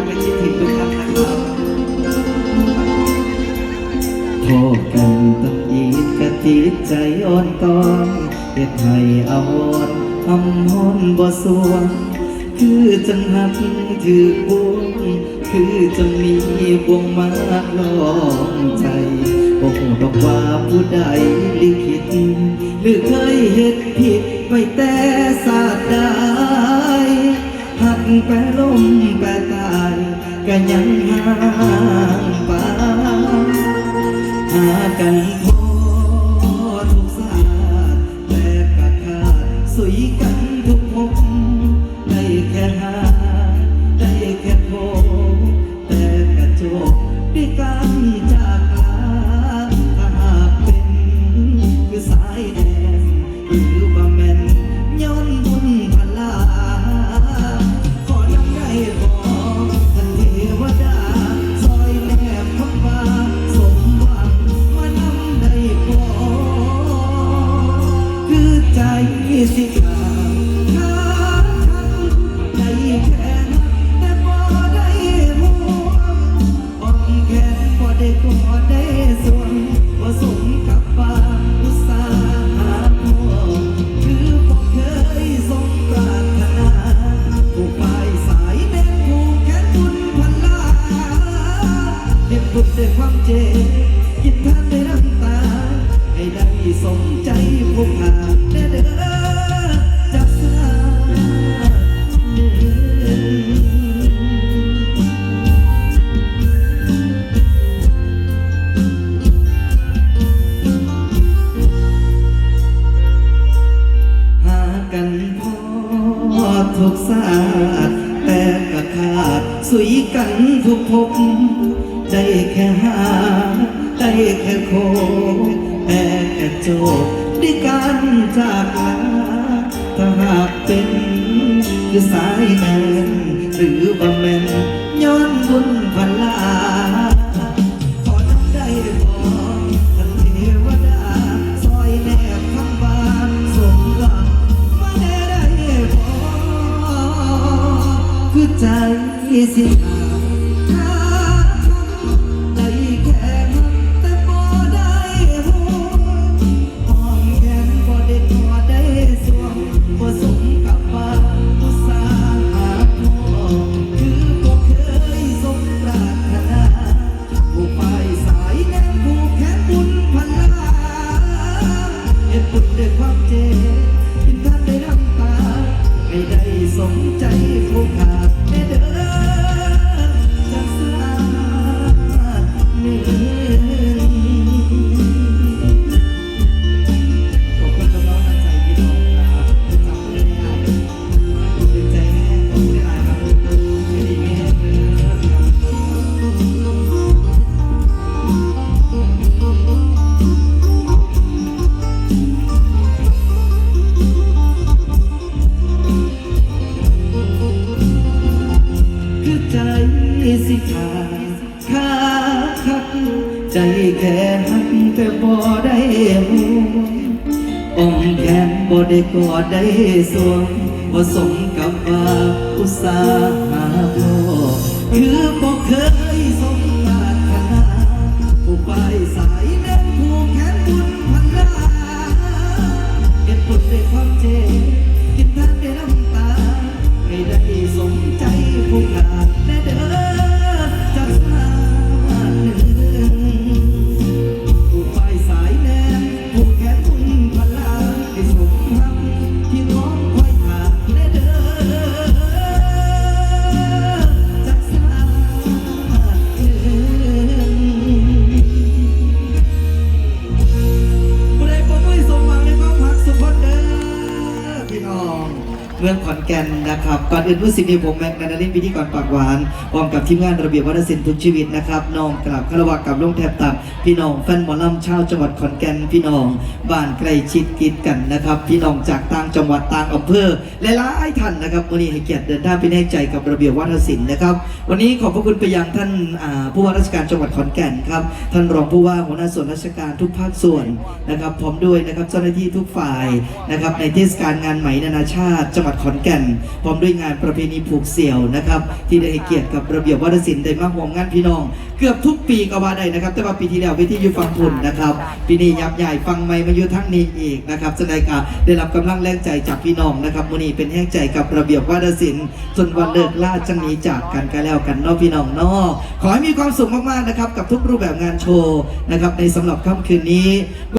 กและคิดถึงทุกท่านนะครับพอกันต้องอีกกะติดใจอ่อนตอนเฮ็ดให้อาวรณ์อำหอนบ่สวงคือจังหักถือบ่วงคือจังมีบ่วงมาลองใจบ่ฮู้ดอกว่าผู้ใดลิขิตหรือเคยเฮ็ดผิดไว้แต่ศาสตร์ใดหักแปรลมแปรตา ก็ยังห่างไปหากันพอทุกสาสตร์แต่กะขาดสุยกัน เจ กินทานด้วยน้ำตา ให้ได้สมใจผู้ขาดแน่เด้อจักสาหากันพอทุกศาสตร์แต่กระขาดสุยกันทุกภพ ได้แค่หาได้แค่โคแต่แค่จบด้วยการจากลาถ้าหากเป็นคือสายแมนหรือว่าแมนย้อนบุญพลาขอน้ำได้บอกท่านเทวดาซอยแนบคำบานสมหวังมาแน่ได้บอกคือใจสิขา บุญด้วยความเจ็บกินท่านได้น้ำตา ไม่ได้สมใจผู้ขาด ขาขาดคักใจแค่หักแต่บ่ได้ห่วงอมแขนบ่ได้กอดได้สวมบ่สมกับว่าอุตสาหะพอคือบ่เคยสมปรารถนาผู้ไปสายแน่นผู้แขนบุญพันลาเก็บบุญด้ความเจ็บกินทานด้ เมืองขอนแก่นนะครับก่อนอื่นผู้สิทธิ์ผมแม็กนานาลินพิธีกรปากหวานพร้อมกับทีมงานระเบียบวัฒนศิลป์ทุกชีวิตนะครับน้องกราบคารวะกับลงแทบตักพี่น้องแฟนหมอลำชาวจังหวัดขอนแก่นพี่น้องบ้านใกล้ชิดกิดกันนะครับ พี่น้องจากต่างจังหวัดต่างอำเภอและหลายท่านนะครับวันนี้ให้เกียรติเดินทางไปให้ใจกับระเบียบวัฒนศิลป์นะครับ วันนี้ขอบพระคุณไปยังท่านผู้ว่าราชการจังหวัดขอนแก่นครับท่านรองผู้ว่าหัวหน้าส่วนราชการทุกภาคส่วนนะครับพร้อมด้วยนะครับเจ้าหน้าที่ทุกฝ่ายนะครับในเทศกาลงานไหมนานาชาติจังหวัดขอนแก่น พร้อมด้วยงานประเพณีผูกเสี่ยวนะครับ ที่ได้ให้เกียรติกับระเบียบวัฒนศิลป์ได้มาห่วมงานพี่น้อง เกือบทุกปีก็ว่าได้นะครับ แต่ว่าปีที่แล้วเวทีอยู่ฝั่งทุนนะครับปีนี้ยับใหญ่ฟังไม่มาอยู่ทั้งนี้อีกนะครับแสดงการได้รับกำลังแรงใจจากพี่น้องนะครับมื้อนี้เป็นแห่งใจกับระเบียบวัฒนศิลป์จนวันเลิกล่าจังนี้จากกันก็แล้วกันเนอกพี่น้องเนอขอให้มีความสุขมากๆนะครับกับทุกรูปแบบงานโชว์นะครับในสำหรับค่ำคืนนี้